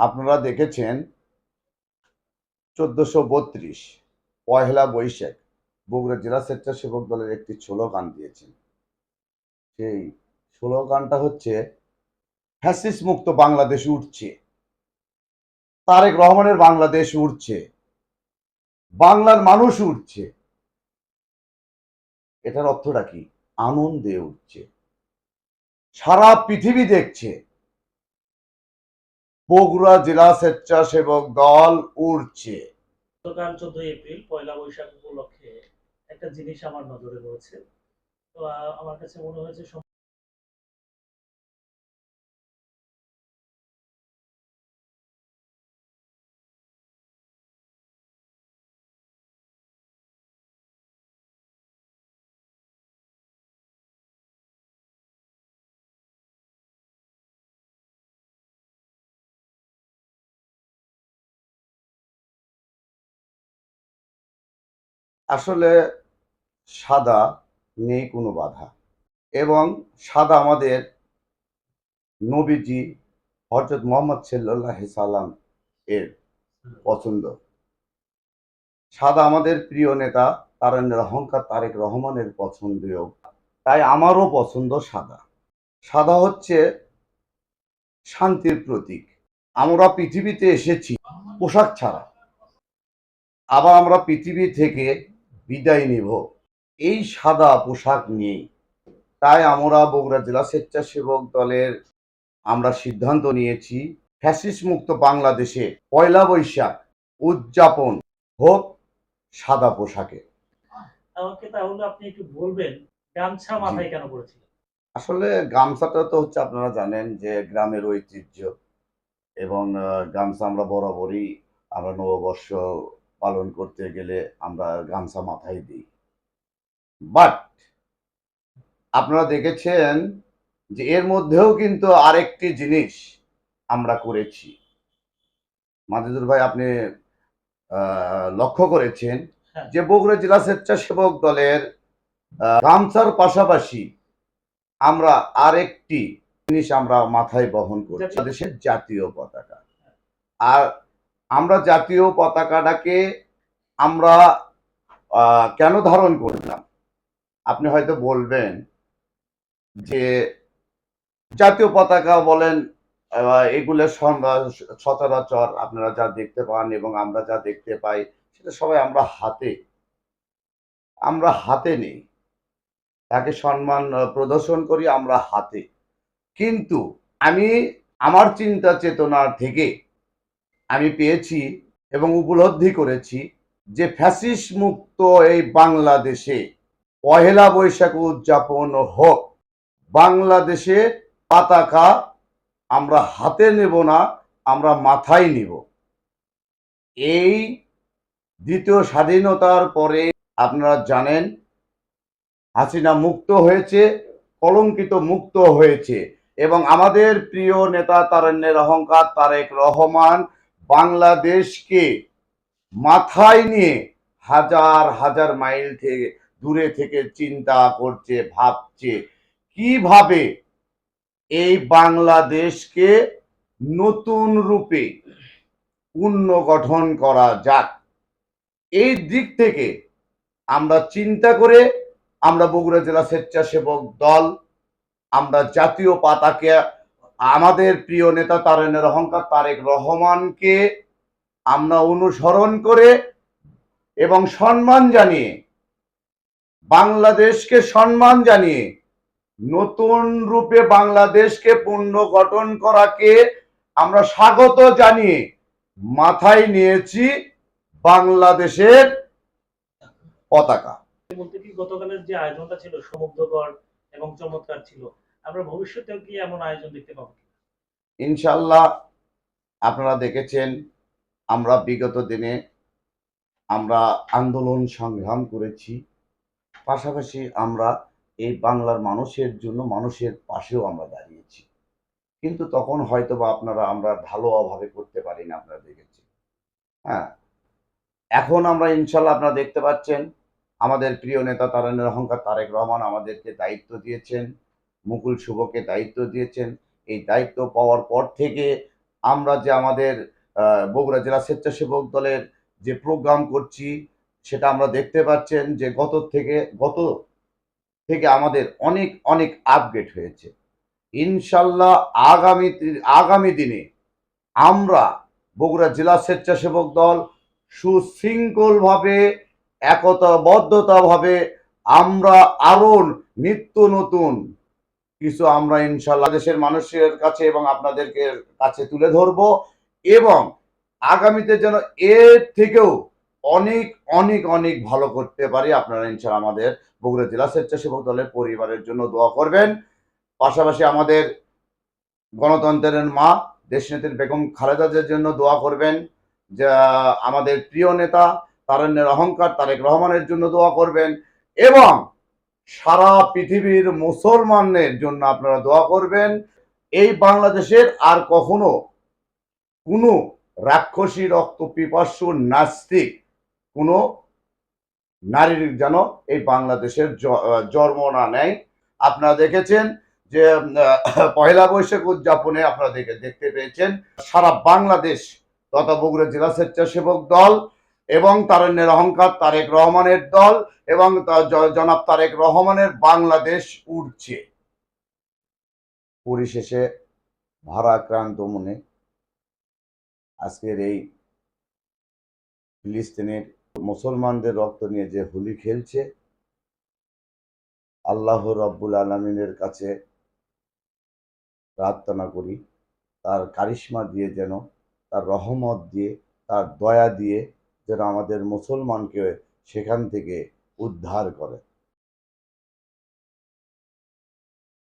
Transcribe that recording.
আপনারা দেখেছেন চোদ্দশো বত্রিশ, পয়লা বৈশাখ, বগুড়া জেলা স্বেচ্ছাসেবক দলের একটি স্লোগান দিয়েছেন। সেই স্লোগানটা হচ্ছে ফ্যাসিস মুক্ত বাংলাদেশ উঠছে তারেক রহমানের বাংলাদেশ উঠছে বাংলার মানুষ উঠছে এটার অর্থটা কি? আনন্দে উঠছে সারা পৃথিবী দেখছে। বগুড়া জেলা স্বেচ্ছাসেবক দল উড়ছে। গতকাল চোদ্দই এপ্রিল পয়লা বৈশাখ উপলক্ষে একটা জিনিস আমার নজরে পড়েছে তো আমার কাছে মনে হয়েছে আসলে সাদা নেই কোনো বাধা। এবং সাদা আমাদের নবীজি হজরত মোহাম্মদ সাল্লাহ সাল্লাম এর পছন্দ। সাদা আমাদের প্রিয় নেতা তারেন্দ্র অহংকার তারেক রহমানের পছন্দীয় তাই আমারও পছন্দ সাদা। সাদা হচ্ছে শান্তির প্রতীক। আমরা পৃথিবীতে এসেছি পোশাক ছাড়া। আবার আমরা পৃথিবী থেকে বিদায় নিব। এই সাদা পোশাক নিয়েই। তাই আমরা বগুড়া জেলা স্বেচ্ছাসেবক দলের আমরা সিদ্ধান্ত নিয়েছি ফ্যাসিস মুক্ত বাংলাদেশে পয়লা বৈশাখ উদযাপন হোক সাদা পোশাকে। আমাকে তাহলে আপনি একটু বলবেন গামছা মাথায় কেন পড়েছিলেন আসলে গামছাটা তো হচ্ছে আপনারা জানেন যে গ্রামের ঐতিহ্য এবং গামছা আমরা বরাবরই আমরা নববর্ষ পালন করতে গেলে আমরা গামছা মাথায় দিই। বাট আপনারা দেখেছেন যে এর মধ্যেও কিন্তু আরেকটি জিনিস আমরা করেছি। মাজিদুর ভাই আপনি লক্ষ্য করেছেন হ্যাঁ। যে বগুড়া জেলা স্বেচ্ছাসেবক দলের গামছার পাশাপাশি আমরা আরেকটি জিনিস আমরা মাথায় বহন করি জাতীয়- দেশের জাতীয় পতাকা। আর আমরা জাতীয় পতাকাটাকে আমরা কেন ধারণ করলাম? আপনি হয়তো বলবেন যে জাতীয় পতাকা বলেন এগুলো সচরাচর আপনারা যা দেখতে পান এবং আমরা যা দেখতে পাই, সেটা সবাই আমরা হাতে আমরা হাতে নেই। তাকে সম্মান প্রদর্শন করি আমরা হাতে। কিন্তু আমি, আমার চিন্তা চেতনা থেকে আমি পেয়েছি এবং উপলব্ধি করেছি যে ফ্যাসিস মুক্ত এই বাংলাদেশে পহেলা বৈশাখ উদযাপন হোক। বাংলাদেশে পতাকা আমরা হাতে নেব না, আমরা মাথায় নিব। এই দ্বিতীয় স্বাধীনতার পরে আপনারা জানেন, হাসিনা মুক্ত হয়েছে, কলঙ্কিত মুক্ত হয়েছে এবং আমাদের প্রিয় নেতা তারেন্নের অহংকার তারেক রহমান বাংলাদেশকে মাথায় নিয়ে হাজার হাজার মাইল থেকে দূরে থেকে চিন্তা করছে, ভাবছে। কীভাবে এই বাংলাদেশকে নতুন রূপে পুনর্গঠন করা যাক? এই দিক থেকে আমরা চিন্তা করে আমরা বগুড়া জেলা স্বেচ্ছাসেবক দল, আমরা জাতীয় পাতাকে আমাদের প্রিয় নেতা তারেনের অহংকার, তারেক রহমানকে আমরা অনুসরণ করে এবং সম্মান জানিয়ে, বাংলাদেশকে সম্মান জানিয়ে, নতুন রূপে বাংলাদেশকে পুনর্গঠন করাকে আমরা স্বাগত জানিয়ে মাথায় নিয়েছি বাংলাদেশের পতাকা। গতকালের যে আয়োজনটা ছিল সমুদ্রকর এবং চমৎকার ছিল আমরা ভবিষ্যতেও কি এমন আয়োজন দেখতে পাবো ইনশাল্লাহ আপনারা দেখেছেন, আমরা বিগত দিনে আমরা আন্দোলন সংগ্রাম করেছি। পাশাপাশি আমরা এই বাংলার মানুষের জন্য মানুষের পাশেও আমরা দাঁড়িয়েছি। কিন্তু তখন হয়তো বা আপনারা আমরা ভালো অভাবে করতে পারি না আপনারা দেখেছি হ্যাঁ। এখন আমরা ইনশাল্লাহ আপনারা দেখতে পাচ্ছেন, আমাদের প্রিয় নেতা তারানের অহংকার তারেক রহমান আমাদেরকে দায়িত্ব দিয়েছেন। মুকুল শুভকে দায়িত্ব দিয়েছেন। এই দায়িত্ব পাওয়ার পর থেকে আমরা যে আমাদের বগুড়া জেলা স্বেচ্ছাসেবক দলের যে প্রোগ্রাম করছি, সেটা আমরা দেখতে পাচ্ছেন যে গত থেকে গত থেকে আমাদের অনেক অনেক আপগ্রেড হয়েছে। ইনশাল্লাহ আগামী আগামী দিনে আমরা বগুড়া জেলা স্বেচ্ছাসেবক দল সুশৃঙ্খলভাবে, একতাবদ্ধতাভাবে আমরা আরও নিত্য নতুন কিছু আমরা ইনশাল্লাহ দেশের মানুষের কাছে এবং আপনাদেরকে কাছে তুলে ধরবো এবং আগামীতে যেন এর থেকেও অনেক অনেক অনেক ভালো করতে পারি আপনারা ইনশাল্লাহ আমাদের বগুড়া জেলা স্বেচ্ছাসেবক দলের পরিবারের জন্য দোয়া করবেন। পাশাপাশি আমাদের গণতন্ত্রের মা, দেশনেত্রী বেগম খালেদাদের জন্য দোয়া করবেন। যা আমাদের প্রিয় নেতা, তারণ্যের অহংকার তারেক রহমানের জন্য দোয়া করবেন এবং সারা পৃথিবীর মুসলমানদের জন্য আপনারা দোয়া করবেন, এই বাংলাদেশের আর কখনো কোনো রাক্ষসী রক্ত পিপাসু নাস্তিক, কোনো নারীর যেন এই বাংলাদেশের জন্ম না নেয়। আপনারা দেখেছেন যে পয়লা বৈশাখ উদযাপনে আপনারা দেখে, দেখতে পেয়েছেন সারা বাংলাদেশ তথা বগুড়া জেলা স্বেচ্ছাসেবক দল এবং তারণ্যের অহংকার তারেক রহমানের দল এবং জনাব তারেক রহমানের বাংলাদেশ উঠছে পরিশেষে ভারাক্রান্ত মনে আজকের এই ফিলিস্তিনের মুসলমানদের রক্ত নিয়ে যে হোলি খেলছে, আল্লাহ রব্বুল আলমিনের কাছে প্রার্থনা করি, তার কারিশ্মা দিয়ে যেন, তার রহমত দিয়ে, তার দয়া দিয়ে যেন আমাদের মুসলমানকে সেখান থেকে উদ্ধার করে।